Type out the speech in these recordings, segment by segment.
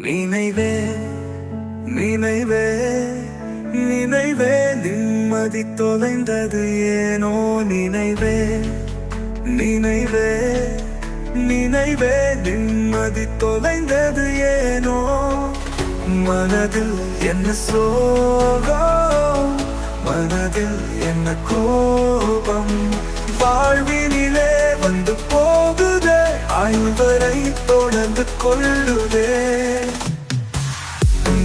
நினைவே நினைவே நினைவே நிம்மதி தொலைந்தது ஏனோ நினைவே. நினைவே நினைவே நிம்மதி தொலைந்தது ஏனோ. மனதில் என்ன சோகம் மனதில் என்ன கோபம். வாழ்வின் கொள்ளுதே.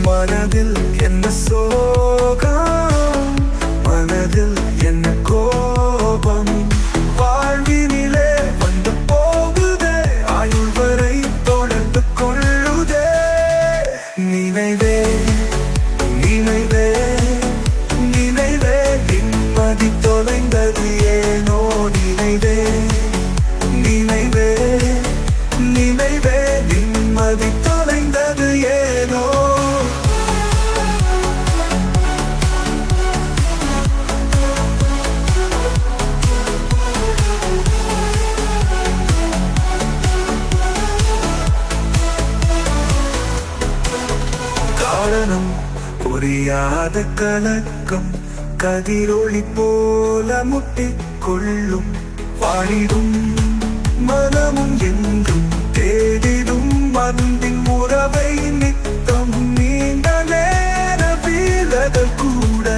மனதில் என்ன சோகம்? மனதில் என்ன கோபம்? வாழ்வினிலே வந்து போகுதே. ஆயுள் வரை தொடர்ந்து கொள்ளுதே. நினைவே நினைவே. காரணம் புரியாத கலக்கம் கதிரொளி போல முட்டிக்கொள்ளும் வாழிடும் மனமும் என்றும் தேடிடும் அன்பின் உறவை நித்தம் நீண்ட நேர வீரர்கள் கூட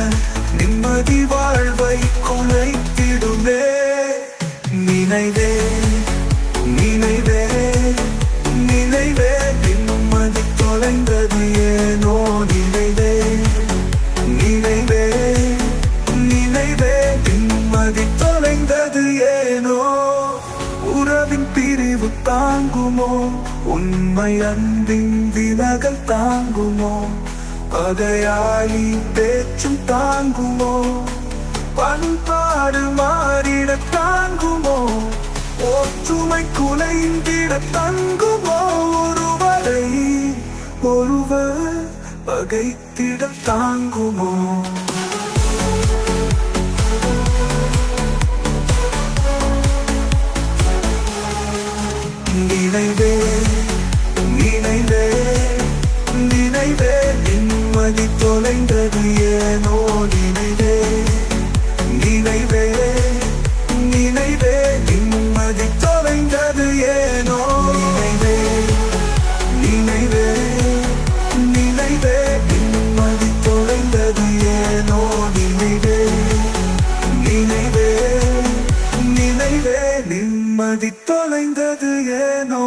நிம்மதி வாழ்வை குலைத்திடுமே நினைவே. நிம்மதி தொலைந்தது ஏனோ? உறவின் பிரிவு தாங்குமோ? உண்மை அன்பின் விலகல் தாங்குமோ? பகையாளி பேச்சும் தாங்குமோ? பண்பாடு மாறிட தாங்குமோ? ஒற்றுமை குலைந்திட தங்குமோ? ஒருவரை ஒருவர் பகைத்திட தாங்குமோ? baby. தொலைந்தது ஏனோ?